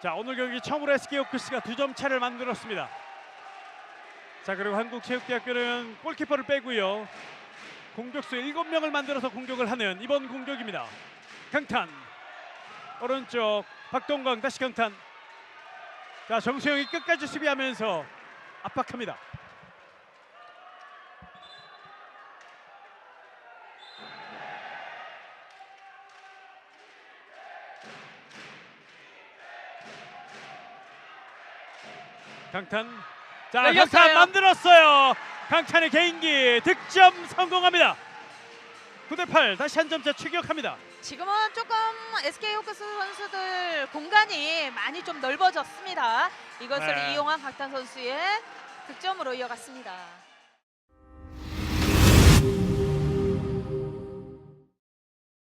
자 오늘 경기 처음으로 SK 호크스가 두 점 차를 만들었습니다. 자 그리고 한국체육대학교는 골키퍼를 빼고요. 공격수 7명을 만들어서 공격을 하는 이번 공격입니다. 강탄 오른쪽 박동광 다시 강탄 자 정수영이 끝까지 수비하면서 압박합니다. 강탄 자 열렸어요. 강탄 만들었어요. 강탄의 개인기 득점 성공합니다. 9대8 다시 한 점차 추격합니다. 지금은 조금 SK 호크스 선수들 공간이 많이 좀 넓어졌습니다. 이것을 네. 이용한 박탄 선수의 득점으로 이어갔습니다.